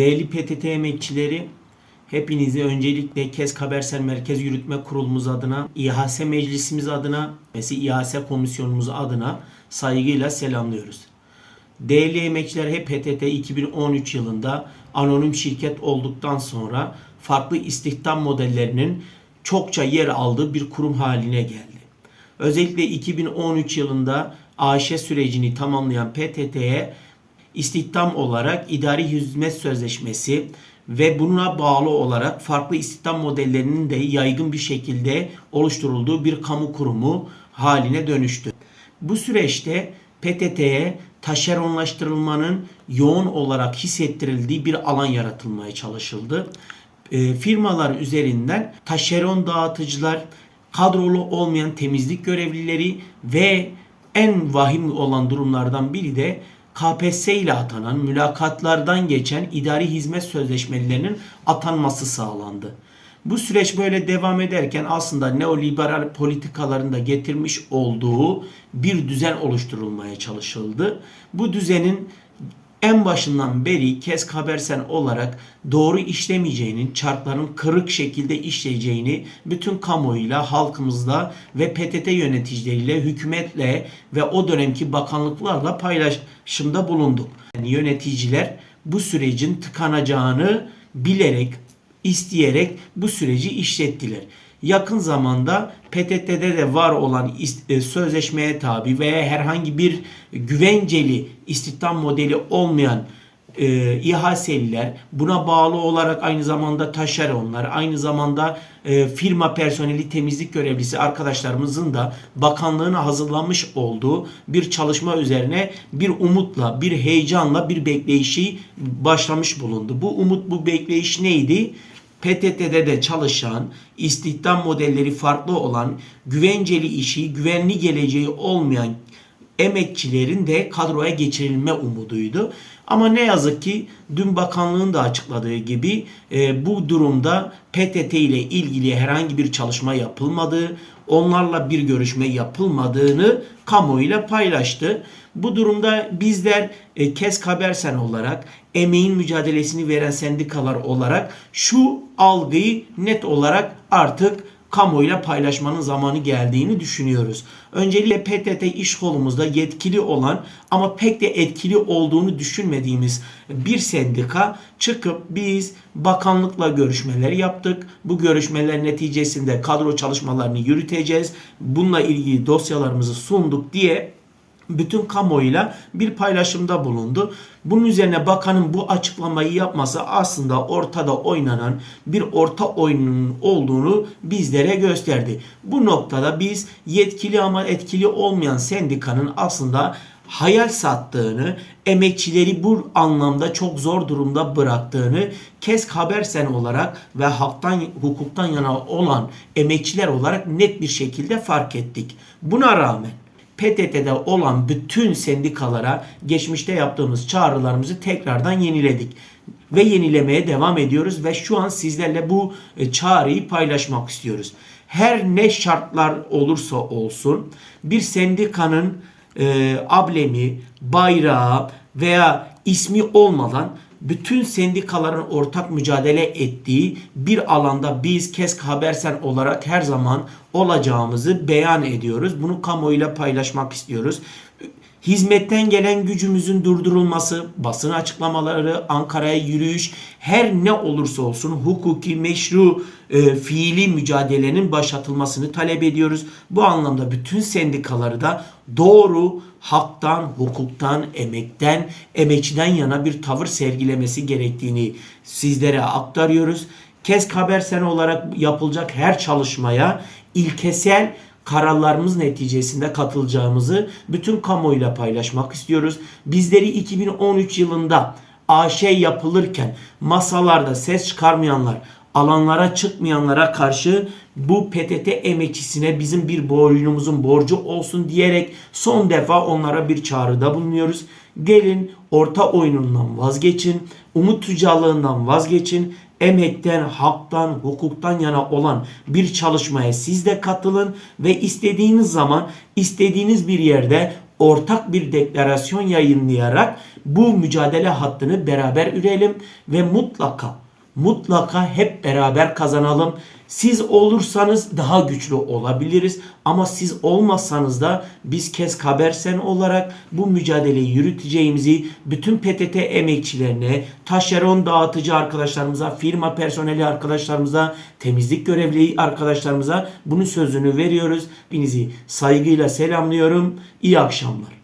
Değerli PTT emekçileri, hepinizi öncelikle KESK Habersel Merkez Yürütme Kurulumuz adına, İHS Meclisimiz adına ve İHS Komisyonumuz adına saygıyla selamlıyoruz. Değerli emekçiler hep PTT 2013 yılında anonim şirket olduktan sonra farklı istihdam modellerinin çokça yer aldığı bir kurum haline geldi. Özellikle 2013 yılında AŞ sürecini tamamlayan PTT'ye istihdam olarak idari hizmet sözleşmesi ve buna bağlı olarak farklı istihdam modellerinin de yaygın bir şekilde oluşturulduğu bir kamu kurumu haline dönüştü. Bu süreçte PTT'ye taşeronlaştırılmanın yoğun olarak hissettirildiği bir alan yaratılmaya çalışıldı. E, firmalar üzerinden taşeron dağıtıcılar, kadrolu olmayan temizlik görevlileri ve en vahim olan durumlardan biri de KPSS ile atanan, mülakatlardan geçen idari hizmet sözleşmelerinin atanması sağlandı. Bu süreç böyle devam ederken aslında neoliberal politikaların da getirmiş olduğu bir düzen oluşturulmaya çalışıldı. Bu düzenin en başından beri KESK Habersen olarak doğru işlemeyeceğinin, çarkların kırık şekilde işleyeceğini bütün kamuoyuyla, halkımızla ve PTT yöneticileriyle, hükümetle ve o dönemki bakanlıklarla paylaşımda bulunduk. Yani yöneticiler bu sürecin tıkanacağını bilerek, isteyerek bu süreci işlettiler. Yakın zamanda PTT'de de var olan e, sözleşmeye tabi veya herhangi bir güvenceli istihdam modeli olmayan e, İHA'liler, buna bağlı olarak aynı zamanda taşeronlar, aynı zamanda e, firma personeli temizlik görevlisi arkadaşlarımızın da bakanlığına hazırlanmış olduğu bir çalışma üzerine bir umutla, bir heyecanla bir bekleyişi başlamış bulundu. Bu umut, bu bekleyiş neydi? PTT'de de çalışan, istihdam modelleri farklı olan, güvenceli işi, güvenli geleceği olmayan emekçilerin de kadroya geçirilme umuduydu. Ama ne yazık ki dün bakanlığın da açıkladığı gibi e, bu durumda PTT ile ilgili herhangi bir çalışma yapılmadığı, onlarla bir görüşme yapılmadığını kamuoyuyla paylaştı. Bu durumda bizler e, KESK Habersen olarak emeğin mücadelesini veren sendikalar olarak şu algıyı net olarak artık kamuoyuyla paylaşmanın zamanı geldiğini düşünüyoruz. Öncelikle PTT iş kolumuzda yetkili olan ama pek de etkili olduğunu düşünmediğimiz bir sendika çıkıp biz bakanlıkla görüşmeler yaptık. Bu görüşmeler neticesinde kadro çalışmalarını yürüteceğiz. Bununla ilgili dosyalarımızı sunduk diye bütün kamuoyuyla bir paylaşımda bulundu. Bunun üzerine bakanın bu açıklamayı yapması aslında ortada oynanan bir orta oyunun olduğunu bizlere gösterdi. Bu noktada biz yetkili ama etkili olmayan sendikanın aslında hayal sattığını, emekçileri bu anlamda çok zor durumda bıraktığını KESK Habersen olarak ve haktan hukuktan yana olan emekçiler olarak net bir şekilde fark ettik. Buna rağmen PTT'de olan bütün sendikalara geçmişte yaptığımız çağrılarımızı tekrardan yeniledik ve yenilemeye devam ediyoruz ve şu an sizlerle bu e, çağrıyı paylaşmak istiyoruz. Her ne şartlar olursa olsun bir sendikanın e, ablemi, bayrağı veya ismi olmadan bütün sendikaların ortak mücadele ettiği bir alanda biz KESK Habersen olarak her zaman olacağımızı beyan ediyoruz. Bunu kamuoyuyla paylaşmak istiyoruz. Hizmetten gelen gücümüzün durdurulması, basın açıklamaları, Ankara'ya yürüyüş, her ne olursa olsun hukuki, meşru, e, fiili mücadelenin başlatılmasını talep ediyoruz. Bu anlamda bütün sendikaları da doğru, haktan, hukuktan, emekten, emekçiden yana bir tavır sergilemesi gerektiğini sizlere aktarıyoruz. KESK Habersen olarak yapılacak her çalışmaya ilkesel kararlarımız neticesinde katılacağımızı bütün kamuoyuyla paylaşmak istiyoruz. Bizleri 2013 yılında AŞ yapılırken masalarda ses çıkarmayanlar, alanlara çıkmayanlara karşı bu PTT emekçisine bizim bir boynumuzun borcu olsun diyerek son defa onlara bir çağrıda bulunuyoruz. Gelin orta oyunundan vazgeçin, umut tüccarlığından vazgeçin, emekten, haktan, hukuktan yana olan bir çalışmaya siz de katılın ve istediğiniz zaman istediğiniz bir yerde ortak bir deklarasyon yayınlayarak bu mücadele hattını beraber ürelim ve mutlaka mutlaka hep beraber kazanalım. Siz olursanız daha güçlü olabiliriz ama siz olmazsanız da biz KES Habersen olarak bu mücadeleyi yürüteceğimizi bütün PTT emekçilerine, taşeron dağıtıcı arkadaşlarımıza, firma personeli arkadaşlarımıza, temizlik görevli arkadaşlarımıza bunun sözünü veriyoruz. Hepinizi saygıyla selamlıyorum. İyi akşamlar.